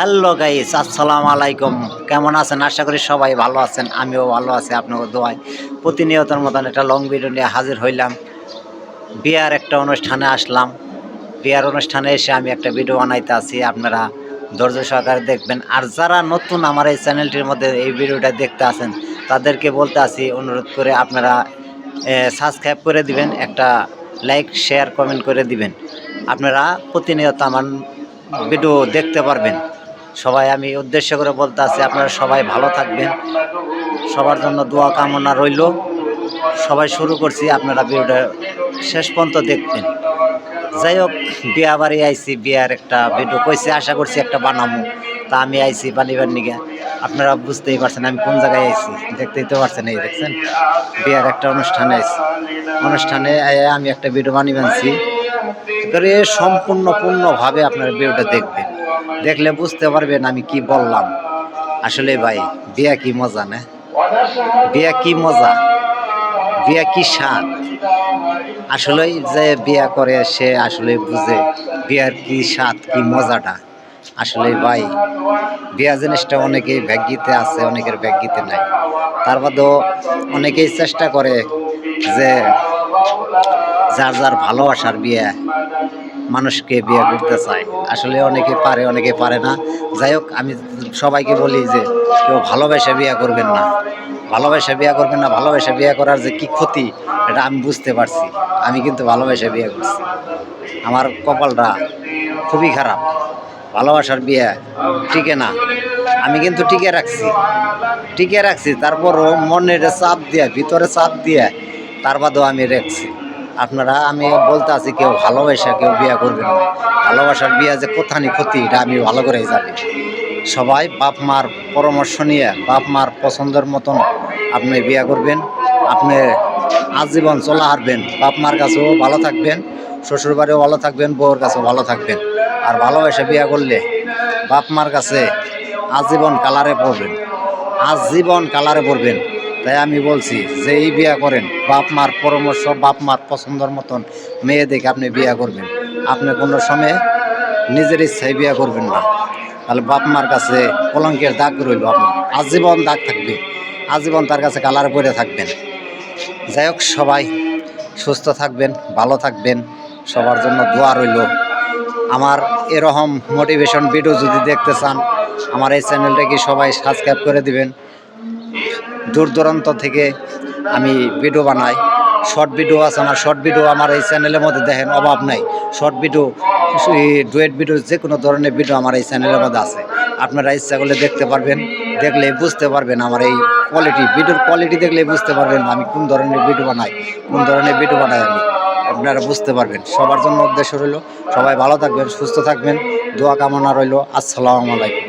Hello guys, আসসালামু আলাইকুম। কেমন আছেন? আশা করি সবাই ভালো আছেন। আমিও ভালো আছি আপনাকে দোয়ায়। প্রতিনিয়তর মতন একটা লং ভিডিও নিয়ে হাজির হইলাম। বিয়ার একটা অনুষ্ঠানে আসলাম। বিয়ার অনুষ্ঠানে এসে আমি একটা ভিডিও বানাইতে আছি। আপনারা ধৈর্য সহকারে দেখবেন। আর যারা নতুন আমার এই চ্যানেলটির মধ্যে এই ভিডিওটা দেখতে আছেন, তাদেরকে বলতে আছি, অনুরোধ করে আপনারা সাবস্ক্রাইব করে দিবেন, একটা লাইক শেয়ার কমেন্ট করে দিবেন। আপনারা প্রতিনিয়ত আমার ভিডিও দেখতে পারবেন। সবাই, আমি উদ্দেশ্য করে বলতে আছি, আপনারা সবাই ভালো থাকবেন। সবার জন্য দোয়া কামনা রইল। সবাই শুরু করছি, আপনারা ভিডিওটা শেষ পর্যন্ত দেখবেন। যাই হোক, বিয়া বাড়ি আইছি, বিয়ার একটা ভিডিও কইছে, আশা করছি একটা বানাবো তা আমি আইছি বানিবার নিগে। আপনারা বুঝতেই পারছেন, আমি কোন জায়গায় আইছি? দেখতেই তো পারছেন, এই দেখছেন? বিয়ার একটা অনুষ্ঠানে আইছি। অনুষ্ঠানে আমি একটা ভিডিও বানিয়ে আনছি। করে সম্পূর্ণ পূর্ণভাবে আপনার ভিডিওটা দেখবেন। দেখলে বুঝতে পারবেন আমি কি বললাম। আসলে ভাই, বিয়া কি মজা না? বিয়া কি মজা? বিয়া কি স্বাদ? আসলেই যে বিয়া করে, সে আসলে বুঝে বিয়ার কি স্বাদ, কি মজাটা। আসলে ভাই, বিয়া জিনিসটা অনেকেই ভাগ্যিতে আছে, অনেকের ভাগ্যিতে নাই। তার বাদেও অনেকেই চেষ্টা করে যে যার যার ভালোবাসার বিয়ে মানুষকে বিয়ে করতে চায়। আসলে অনেকে পারে অনেকে পারে না। যাই হোক, আমি সবাইকে বলি যে, কেউ ভালোবেসে বিয়ে করবেন না। ভালোবেসে বিয়ে করবেন না, ভালোবেসে বিয়ে করার যে কি ক্ষতি, এটা আমি বুঝতে পারছি। আমি কিন্তু ভালোবেসে বিয়ে করছি। আমার কপালটা খুবই খারাপ। ভালোবাসার বিয়ে টিকে না। আমি কিন্তু টিকে রাখছি। টিকে রাখছি, তারপরও মনের চাপ দিয়ে, ভিতরে চাপ দিয়ে, তার বাদেও আমি রাখছি। আপনারা, আমি বলতে আছি, কেউ ভালোবাসা, কেউ বিয়ে করবেন না। ভালোবাসার বিয়ে যে কোথানি ক্ষতি, এটা আমি ভালো করেই জানি। সবাই বাপ মার পরামর্শ নিয়ে, বাপ মার পছন্দের মতন আপনি বিয়ে করবেন, আপনি আজীবন চলা হারবেন। বাপ মার কাছেও ভালো থাকবেন, শ্বশুর বাড়িও ভালো থাকবেন, বউর কাছেও ভালো থাকবেন। আর ভালোবেসে বিয়ে করলে বাপ মার কাছে আজীবন কালারে পড়বেন। আজীবন কালারে পড়বেন। তাই আমি বলছি যে এই বিয়া করেন, বাপ মার পরামর্শ, বাপ মার পছন্দর মতন মেয়ে দেখে আপনি বিয়া করবেন। আপনি কোনো সময়ে নিজের ইচ্ছায় বিয়া করবেন না। তাহলে বাপ মার কাছে কলঙ্কের দাগ রইল আপনার। আজীবন দাগ থাকবে। আজীবন তার কাছে কালার পড়ে থাকবেন। যাই হোক, সবাই সুস্থ থাকবেন, ভালো থাকবেন। সবার জন্য দোয়া রইল। আমার এরকম মোটিভেশন ভিডিও যদি দেখতে চান, আমার এই চ্যানেলটাকে সবাই সাবস্ক্রাইব করে দিবেন। দূর দূরান্ত থেকে আমি ভিডিও বানাই। শর্ট ভিডিও আছে আমার শর্ট ভিডিও আমার এই চ্যানেলের মধ্যে দেখেন, অভাব নাই। শর্ট ভিডিও ডুয়েট ভিডিও যে কোনো ধরনের ভিডিও আমার এই চ্যানেলের মধ্যে আছে। আপনারা ইচ্ছা করলে দেখতে পারবেন, দেখলে বুঝতে পারবেন আমার এই কোয়ালিটি ভিডিওর কোয়ালিটি দেখলে বুঝতে পারবেন আমি কোন ধরনের ভিডিও বানাই, কোন ধরনের ভিডিও বানাই আমি। আপনারা বুঝতে পারবেন। সবার জন্য উদ্দেশ্য রইল, সবাই ভালো থাকবেন, সুস্থ থাকবেন। দোয়া কামনা রইল। আসসালামু আলাইকুম।